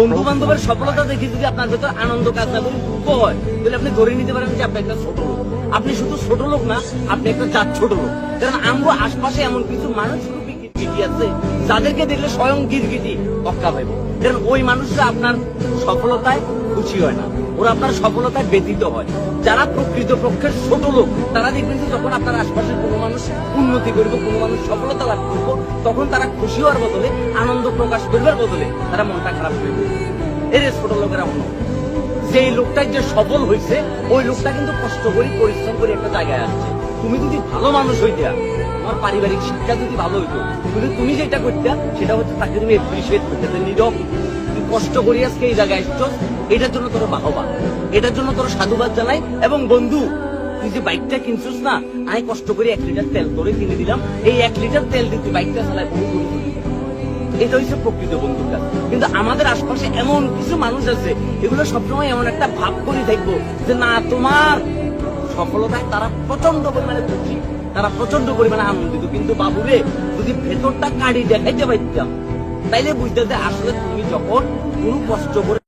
বন্ধু বান্ধবের সফলতা দেখে যদি আপনার ভেতর আনন্দ কাজ না করে দুঃখ হয়, তাহলে আপনি ধরে নিতে পারেন যে আপনি একটা ছোট লোক। আপনি শুধু ছোট লোক না, আপনি একটা জাত ছোট লোক। কারণ আমরা আশপাশে এমন কিছু মানুষ গিরগিটি আছে, যাদেরকে দেখলে স্বয়ং গিরগিটি অক্কা পাইব কারণ ওই মানুষরা আপনার সফলতায় খুশি হয় না। ওরা আপনার সফলতায় ব্যতীত হয়। যারা প্রকৃত পক্ষের ছোট লোক, তারা দেখবেন যে যখন আপনার আশপাশের কোনো মানুষ উন্নতি করবে, কোনো মানুষ সফলতা লাভ করব, তখন তারা খুশি হওয়ার বদলে, আনন্দ প্রকাশ করবার বদলে তারা মনটা খারাপ করে দেবে এর ছোট লোকেরা মনে যেই লোকটা যে সফল হয়েছে, ওই লোকটা কিন্তু কষ্ট করে, পরিশ্রম করে একটা জায়গায় আসছে। তুমি যদি ভালো মানুষ হইতে, তোমার পারিবারিক শিক্ষা যদি ভালো হইতো কিন্তু তুমি যেটা করতে, সেটা হচ্ছে তাকে তুমি এপ্রিসিয়েট করতে নীরব তুই কষ্ট করি আজকে এই জায়গায় আসছো এটার জন্য তোর বাহবা, এটার জন্য তোর সাধুবাদ জানাই, এবং বন্ধু, তুই যে বাইকটা কিনছিস না আমি কষ্ট করে এক লিটার তেল তোরে কিনে দিলাম, এই এক লিটার তেল দিয়ে তুই বাইকটা চালায় বহু দূরে। এটা হচ্ছে প্রকৃত বন্ধুর কাজ কিন্তু আমাদের আশপাশে এমন কিছু মানুষ আছে, এগুলো সবসময় এমন একটা ভাব করে থাকব, যে না, তোমার সফলতায় তারা প্রচণ্ড পরিমাণে খুশি, তারা প্রচণ্ড পরিমাণে আনন্দিত। কিন্তু বাবুরে, যদি ভেতরটা কাড়ি দেখাইতে পারতাম, তাইলে বুঝতে আসলে তুমি যখন কোনো কষ্ট করে